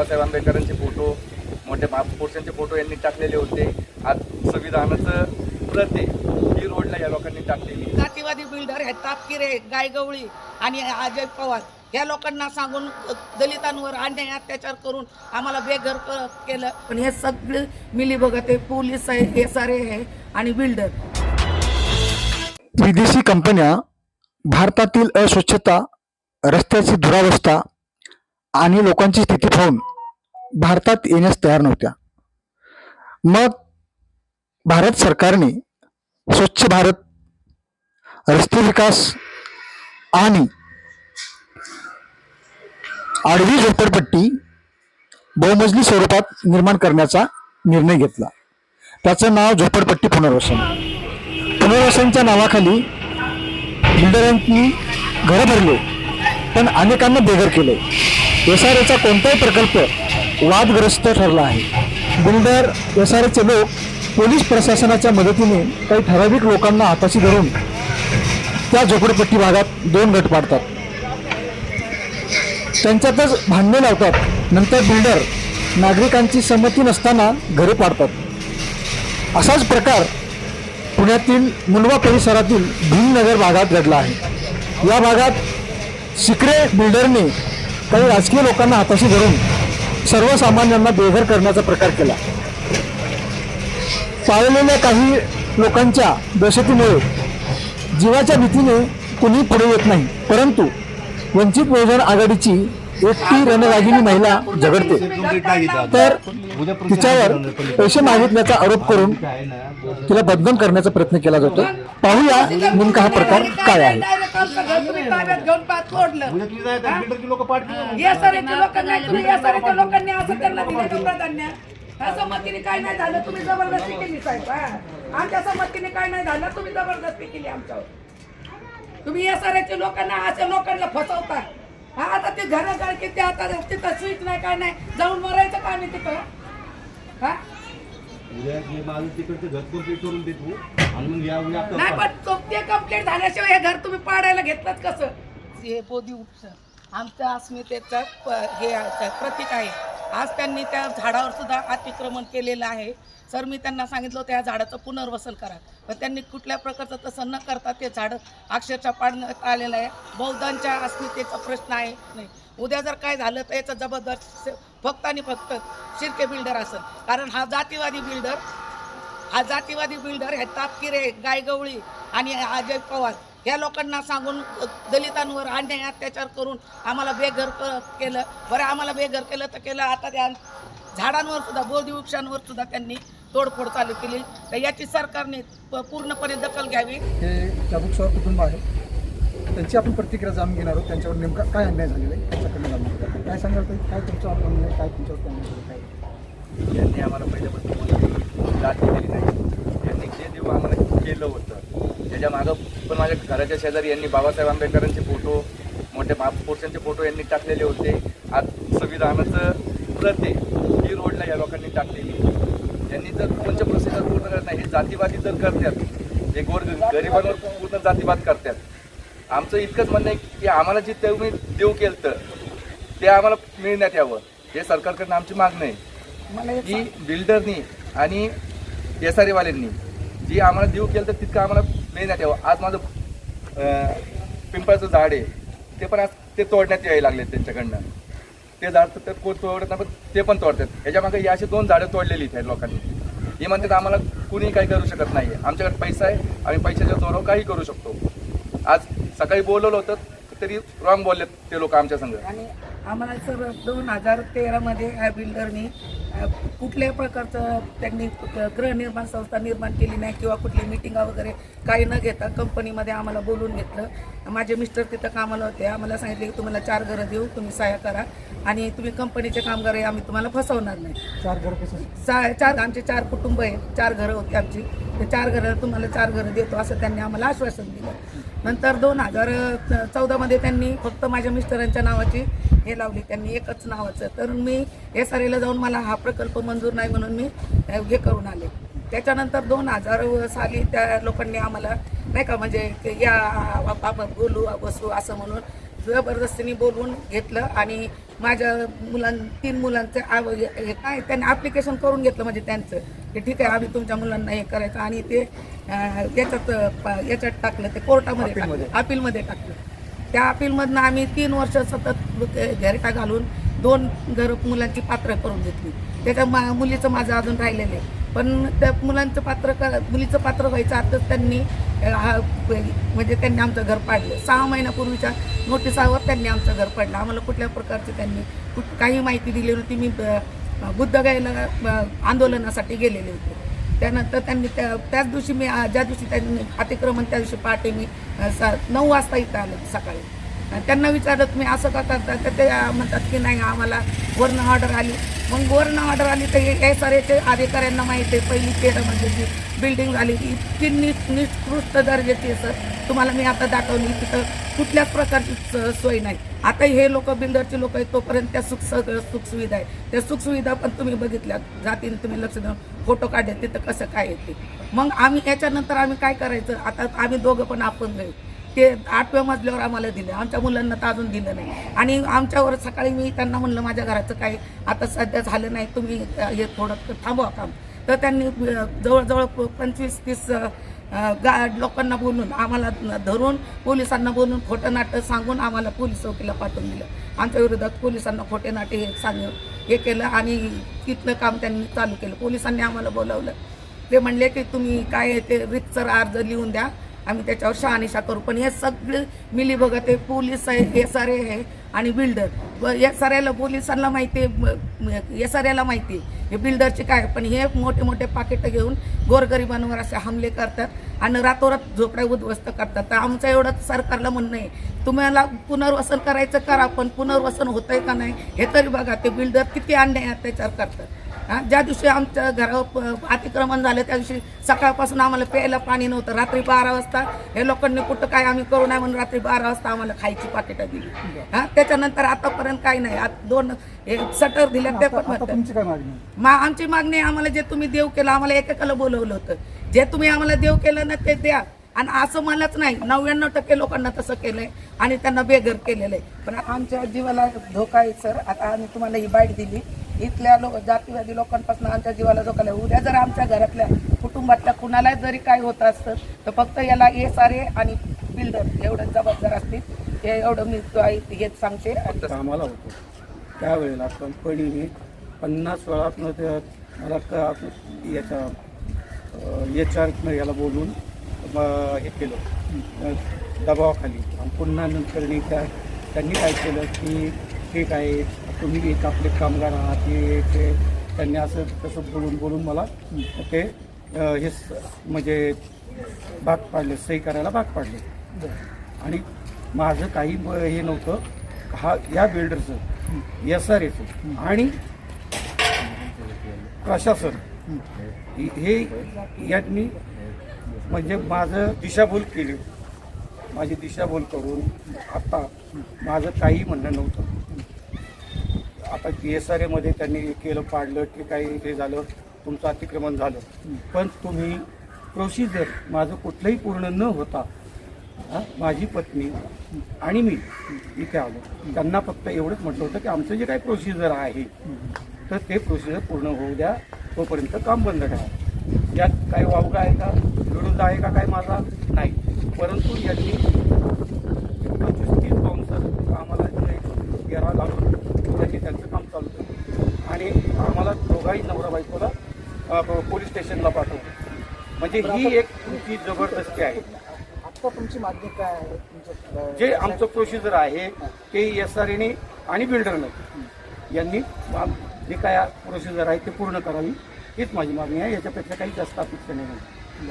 बाबासाहेब आंबेडकरांचे फोटो मोठ्या महापुरुषांचे फोटो यांनी टाकलेले होते. आज संविधानाचं प्रत ही रोडला या लोकांनी टाकलेली. जातीवादी बिल्डर हे तापकिरे गायगवळी आणि अजय पवार. या लोकांना सांगून दलितांवर अन्याय अत्याचार करून आम्हाला बेघर केलं. पण हे सगळे मिली बघत आहे पोलीस आहे एस आर आहे आणि बिल्डर. विदेशी कंपन्या भारतातील अस्वच्छता रस्त्याची दुरावस्था आणि लोकांची स्थिती पाहून भारतात येण्यास तयार नव्हत्या. मग भारत सरकारने स्वच्छ भारत रस्ते विकास आणि आडवी झोपडपट्टी बहुमजली स्वरूपात निर्माण करण्याचा निर्णय घेतला. त्याचं नाव झोपडपट्टी पुनर्वसन. पुनर्वसनच्या नावाखाली बिल्डरांनी घरं भरले पण अनेकांना बेघर केले. एस आर एचा कोणताही प्रकल्प वादग्रस्त ठरला आहे. बिल्डर एस आर एचे लोक पोलीस प्रशासनाच्या मदतीने काही ठराविक लोकांना हाताशी धरून त्या झोपडपट्टी भागात दोन गट पाडतात. त्यांच्यातच भांडणे लावतात. नंतर बिल्डर नागरिकांची संमती नसताना घरे पाडतात. असाच प्रकार पुण्यातील मुलवा परिसरातील भीमनगर भागात घडला आहे. या भागात शिकरे बिल्डरने काही राजकीय लोकांना हाताशी धरून सर्वसामान्यांना बेघर करण्याचा प्रकार केला. पाळलेल्या काही लोकांच्या दहशतीमुळे जीवाच्या भीतीने कुणी पुढे येत नाही परंतु वंचित बहुजन आघाडीची एकटी रणरागिनी महिला झगडते. तर तिच्यावर पैसे मागितल्याचा आरोप करून तिला बदनाम करण्याचा प्रयत्न केला जातो. पाहूया नेमका हा प्रकार काय आहे. लोकांना तुम्ही या सरेच्या लोकांनी असं त्यांना दिलं का प्राधान्य. ह्या संमतीने काय नाही झालं तुम्ही जबरदस्ती केली साहेब हा. आमच्या संमतीने काय नाही झालं तुम्ही जबरदस्ती केली आमच्यावर. तुम्ही या सरेच्या लोकांना अशा लोकांना फसवता. हा आता ते घरं गाडके ते आता तिथं स्वीट नाही काय नाही जाऊन मरायचं काय नाही तिथं. हा? उद्या जे माझं तिकडचं घर कंप्लीट करून देतो. नाही पण तो ते कंप्लेंट झाल्याशिवाय हे घर तुम्ही पाडायला घेतलं कसं? हे बोधी उपचार आमच्या अस्मितेचं प- हे आहे, प्रतीक आहे. आज त्यांनी त्या झाडावर सुद्धा अतिक्रमण केलेलं आहे. सर मी त्यांना सांगितलं होतं या झाडाचं पुनर्वसन करा. पण त्यांनी कुठल्या प्रकारचं तसं न करता ते झाडं अक्षरशः पाडण्यात आलेलं आहे. बौद्धांच्या अस्मितेचा प्रश्न आहे. नाही. उद्या जर काय झालं तर याचा जबरदस्त फक्त आणि फक्त शिर्के बिल्डर असेल. कारण हा जातीवादी बिल्डर हा जातीवादी बिल्डर हे तापकिरे गायगवळी आणि अजय पवार. या लोकांना सांगून दलितांवर अन्याय अत्याचार करून आम्हाला बेघर क- केलं. बरं आम्हाला बेघर केलं तर केलं. आता त्या झाडांवर सुद्धा बोधी वृक्षांवर सुद्धा त्यांनी तोडफोड चालू केली. तर याची सरकारने प- पूर्णपणे दखल घ्यावी. हे जागरूक कुटुंब आहे. त्यांची आपण प्रतिक्रिया जाणून घेणार आहोत. त्यांच्यावर नेमका काय अन्याय झालेला आहे? त्यांच्याकडनं जाणून. काय सांगाल? काय तुमचं अन्याय काय तुमच्यावर? काय यांनी आम्हाला पहिल्यापासून जात दिलेली नाही. यांनी जे देऊ आम्हाला केलं होतं त्याच्या मागं पण माझ्या घराच्या शेजारी यांनी बाबासाहेब आंबेडकरांचे फोटो मोठ्या महापुरुषांचे फोटो यांनी टाकलेले होते. आज संविधानाचं प्रत ही रोडला या लोकांनी टाकलेली. यांनी जर कोणत्या प्रोसिजर पूर्ण करत नाही हे जातीवादी जर करतात हे गोर गरिबांवर पूर्ण जातीवाद करतात. आमचं इतकंच म्हणणं आहे की आम्हाला जे तुम्ही देऊ केलं तर ते आम्हाला मिळण्यात यावं. हे सरकारकडनं आमची मागणी आहे. की बिल्डरनी आणि एस आर एवाल्यांनी जी आम्हाला देऊ केलं तर तितकं आम्हाला मिळण्यात यावं आज माझं पिंपळाचं झाड आहे. ते पण आज ते तोडण्यात यायला लागले त्यांच्याकडनं. ते झाड तर कोण तोडत नाही पण ते पण तोडतात. याच्यामागे या अशी दोन झाडं तोडलेली आहेत लोकांनी. हे म्हणतात आम्हाला कुणी काही करू शकत नाही आहे आमच्याकडे पैसा आहे आम्ही पैशाच्या जोरावर काही करू शकतो. आज सकाळी बोलवलं होतं तरी रॉंग बोललेत ते लोक आमच्या संग आणि आम्हाला सर दोन हजार तेरामध्ये ह्या बिल्डरनी अ, कुठल्याही प्रकारचं त्यांनी गृहनिर्माण संस्था निर्माण केली नाही किंवा कुठली मिटिंगा वगैरे काही न घेता कंपनीमध्ये आम्हाला बोलून घेतलं. माझे मिस्टर तिथं कामाला होते. आम्हाला सांगितले की तुम्हाला चार घरं देऊ तुम्ही सहाय्य करा. आणि तुम्ही कंपनीचे कामगार आहे आम्ही तुम्हाला फसवणार नाही. चार घर चा चार आमचे चार कुटुंब आहे. चार घरं होती आमची. ते चार घरं तुम्हाला चार घरं देतो असं त्यांनी आम्हाला आश्वासन दिलं. नंतर दोन हजार चौदामध्ये त्यांनी फक्त माझ्या मिस्टरांच्या नावाची हे लावली. त्यांनी एकच नावाचं. तर मी एस आर एला जाऊन मला हा प्रकल्प मंजूर नाही म्हणून मी हे करून आले. त्याच्यानंतर दोन हजार साली त्या लोकांनी आम्हाला नाही का म्हणजे या आपण बोलू बसू असं म्हणून जबरदस्तीने बोलवून घेतलं आणि माझ्या मुलां तीन मुलांचं आव- हे काय त्यांनी ॲप्लिकेशन करून घेतलं म्हणजे त्यांचं. की ठीक आहे आम्ही तुमच्या मुलांना हे करायचं आणि ते याच्यात याच्यात टाकलं ते कोर्टामध्ये. टाकलं अपीलमध्ये. टाकलं. त्या अपीलमधनं आम्ही तीन वर्ष सतत घेरटा घालून दोन घर मुलांची पात्र करून घेतली. त्याच्या मा मुलीचं माझं अजून राहिलेलं आहे. पण त्या मुलांचं पात्र क मुलीचं पात्र व्हायचं आताच त्यांनी हा म्हणजे त्यांनी आमचं घर पाडलं. सहा महिन्यापूर्वीच्या नोटिसावर त्यांनी आमचं घर पाडलं. आम्हाला कुठल्या प्रकारची त्यांनी कुठ काही माहिती दिली नव्हती. मी अं, बुद्धगायला आंदोलनासाठी गेलेले होते. त्यानंतर त्यांनी त्या त्याच दिवशी मी ज्या दिवशी त्यांनी अतिक्रमण त्या दिवशी पहाटे मी सा नऊ वाजता इथं आलं सकाळी. त्यांना विचारलं तुम्ही असं का करता तर ते म्हणतात की नाही आम्हाला वर्ण ऑर्डर आली. मग वर्ण ऑर्डर आली तर हे एस आर एचे अधिकाऱ्यांना माहिती आहे. पहिली तेरामध्ये म्हणजे जी बिल्डिंग झाली ती इतकी नि निकृष्ट दर्जाची सर तुम्हाला मी आता दाखवली तिथं कुठल्याच प्रकारची स- सोय नाही. आता हे लोक बिल्डरचे लोक आहेत तोपर्यंत त्या सुख सगळं सुखसुविधा आहे. त्या सुखसुविधा पण तुम्ही बघितल्या जातीने तुम्ही लक्ष देऊन फोटो काढले तिथं कसं काय येते मग आम्ही याच्यानंतर आम्ही काय करायचं? आता आम्ही दोघं पण आपण आहे. ते आठव्या मजल्यावर आम्हाला दिलं. आमच्या मुलांना तर अजून दिलं नाही. आणि आमच्यावर सकाळी मी त्यांना म्हणलं माझ्या घराचं काही आता सध्या झालं नाही तुम्ही हे थोडं थांबवा काम. तर त्यांनी जवळजवळ पंचवीस तीस गा लोकांना बोलून आम्हाला धरून पोलिसांना बोलून खोटं नाटक सांगून आम्हाला पोलीस चौकीला पाठवून दिलं. आमच्या विरोधात पोलिसांना खोटे नाटे हे सांग हे केलं आणि तिथलं काम त्यांनी चालू केलं. पोलिसांनी आम्हाला बोलावलं. ते म्हणले की तुम्ही काय ते रितसर अर्ज लिहून द्या. आम्ही त्याच्यावर शहानिशा करू. पण हे सगळे मिली बघत आहे पोलीस आहे एस आर ए आहे आणि बिल्डर. एस आर एला पोलिसांना माहिती आहे एस आर एला माहिती आहे. हे बिल्डरचे काय पण हे मोठे मोठे पाकिटं घेऊन गोरगरिबांवर असे हमले करतात आणि रातोरात झोपड्या उद्ध्वस्त करतात. तर आमचं एवढं सरकारला म्हणणं आहे तुम्हाला पुनर्वसन करायचं करा पण पुनर्वसन होतंय का नाही हे तरी बघा ते बिल्डर किती अन्याय अत्याचार करतात. ज्या दिवशी आमच्या घरावर अतिक्रमण झालं त्या दिवशी सकाळपासून आम्हाला प्यायला पाणी नव्हतं. रात्री बारा वाजता हे लोकांनी कुठं काय आम्ही करू नये म्हणून रात्री बारा वाजता आम्हाला खायची पाकिटं दिली. हा? त्याच्यानंतर आतापर्यंत काही नाही. आत दोन हे सटर दिले ते पण मा आमची मागणी आम्हाला जे तुम्ही देव केलं आम्हाला एकेकाला बोलवलं होतं. जे तुम्ही आम्हाला देव केलं ना ते द्या. आणि असं मलाच नाही. नव्याण्णव टक्के लोकांना तसं केलंय आणि त्यांना बेघर केलेलं आहे पण आमच्या जीवाला धोका आहे सर. आता आम्ही तुम्हाला ही बाईट दिली. इथल्या लोक जातीवादी लोकांपासून आमच्या जीवाला धोकाला उद्या जर आमच्या घरातल्या कुटुंबातल्या कुणाला जरी काय होत असतं तर फक्त याला एस आर ए आणि बिल्डर एवढं जबाबदार असतील. हे एवढं मी हेच सांगते. आम्हाला होतो. त्यावेळेला कंपनीने पन्नास वेळातनं मला का याच्या एच आर याला बोलून हे केलं. दबावाखाली. आणि पुन्हा नंतर नी त्या त्यांनी काय केलं की ठीक आहे तुम्ही एक आपले कामगार आहात हे ते त्यांनी असं तसं बोलून बोलून मला ते हे स- म्हणजे भाग पाडले सही करायला भाग पाडले. आणि माझं काही हे नव्हतं हा या बिल्डरचं एस आर एचं आणि प्रशासन. हे- हे यांनी म्हणजे माझं दिशाभूल केली. माझी दिशाभूल करून आता माझं काही म्हणणं नव्हतं. आता एस आर एमध्ये त्यांनी हे केलं पाडलं की काही हे झालं तुमचं अतिक्रमण झालं. पण तुम्ही प्रोसिजर माझं कुठलंही पूर्ण न होता माझी पत्नी आणि मी इथे आलो. त्यांना फक्त एवढंच म्हटलं होतं की आमचं जे काही प्रोसिजर आहे तर ते प्रोसिजर पूर्ण होऊ द्या तोपर्यंत काम बंद ठेवा. यात काय वावगा आहे का? विरोध आहे का काय माझा? नाही. परंतु यांनी पंचवीस तीस बाउन्सर आम्हाला इथे लावून केलं आणि आम्हाला दोघाही नवरा बायकोला पोलीस स्टेशनला पाठवलं म्हणजे ही एक तुमची जबरदस्ती आहे. आता तुमची मागणी काय आहे? जे आमचं प्रोसिजर आहे ते एस आर एने आणि बिल्डरनं यांनी जे काय प्रोसिजर आहे ते पूर्ण करावी. हीच माझी मागणी आहे. याच्यापेक्षा काही जास्त अपेक्षा नाही.